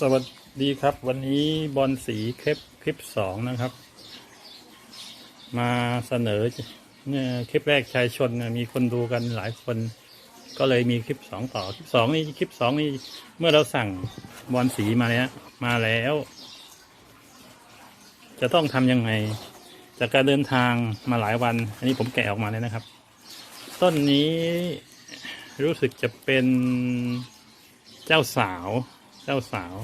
สวัสดีครับ วันนี้บอลสีคลิปคลิปสองนะครับ มาเสนอเนี่ยคลิปแรกชายชนมีคนดูกันหลายคน ก็เลยมีคลิปสองต่อคลิปสองนี่คลิปสองนี่เมื่อเราสั่งบอลสีมาแล้วมาแล้ว จะต้องทำยังไง จากการเดินทางมาหลายวัน อันนี้ผมแกะออกมาเลยนะครับ ต้นนี้รู้สึกจะเป็นเจ้าสาว เจ้าสาว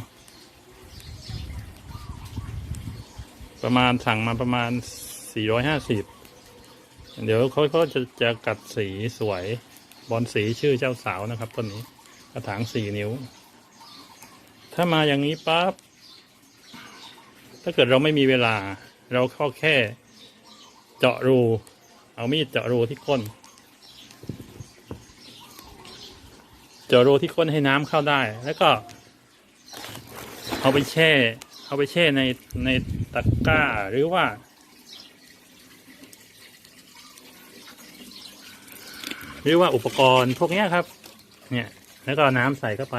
ประมาณสั่งมาประมาณ450เดี๋ยวเขาเขาจะจะกัดสีสวย บอลสีชื่อเจ้าสาวนะครับต้นนี้กระถางสี่นิ้ว ถ้ามาอย่างนี้ปั๊บถ้าเกิดเราไม่มีเวลา เราเข้าแค่เจาะรู เอามีดเจาะรูที่ก้น เจาะรูที่ก้นให้น้ำเข้าได้ แล้วก็ เอาไปแช่ เอาไปแช่ในในตะกร้าหรือว่า หรือว่าอุปกรณ์พวกนี้ครับ เนี่ย แล้วก็น้ำใส่เข้าไป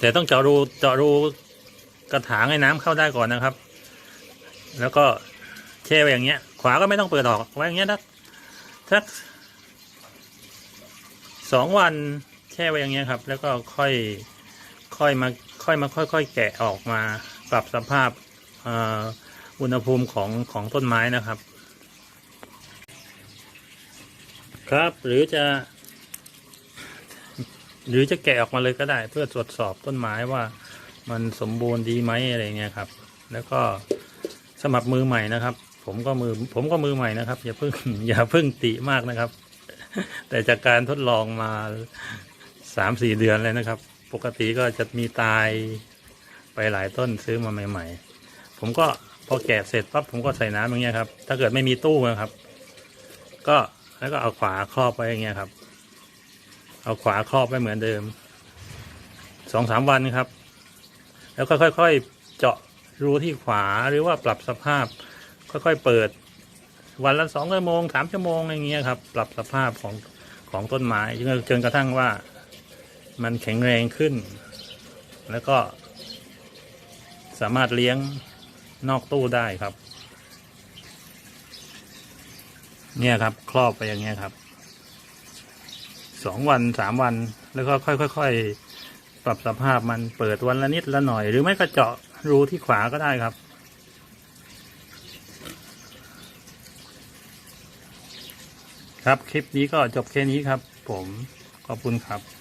แต่ต้องเจาะรูเจาะรู กระถางให้น้ำเข้าได้ก่อนนะครับ แล้วก็แช่ไว้อย่างเงี้ย ขวาก็ไม่ต้องเปิดออกไว้อย่างเงี้ยสักสักสองวันแช่ไว้อย่างเงี้ยครับ แล้วก็ค่อยค่อยมาค่อยมาค่อย ๆ แกะออกมาปรับสภาพออุณหภูมิของของต้นไม้นะครับ ครับหรือจะ หรือจะแกะออกมาเลยก็ได้เพื่อตรวจสอบต้นไม้ว่า มันสมบูรณ์ดีไหมอะไรเงี้ยครับ แล้วก็สมัครมือใหม่นะครับ ผมก็มือผมก็มือใหม่นะครับ อย่าเพิ่งอย่าเพิ่งติมากนะครับ แต่จากการทดลองมาสามสี่เดือนเลยนะครับ ปกติก็จะมีตายไปหลายต้นซื้อมาใหม่ ๆ ผมก็พอแกะเสร็จปั๊บผมก็ใส่น้ำอย่างเงี้ยครับ ถ้าเกิดไม่มีตู้นะครับ ก็แล้วก็เอาขวาครอบไว้อย่างเงี้ยครับ เอาขวาครอบไว้เหมือนเดิมสองสามวันครับ แล้วก็ค่อยๆเจาะรูที่ขวาหรือว่าปรับสภาพ ค่อยๆเปิด วันละสองชั่วโมงสามชั่วโมงอย่างเงี้ยครับ ปรับสภาพของของต้นไม้จนจนกระทั่งว่ามันแข็งแรงขึ้น แล้วก็ สามารถเลี้ยงนอกตู้ได้ครับ เนี่ยครับ ครอบไปอย่างเงี้ยครับสองวันสามวันแล้วก็ค่อยๆ ปรับสภาพมันเปิดวันละนิดละหน่อย หรือไม่ก็เจาะรูที่ขวาก็ได้ครับ ครับคลิปนี้ก็จบแค่นี้ครับ ผมขอบคุณครับ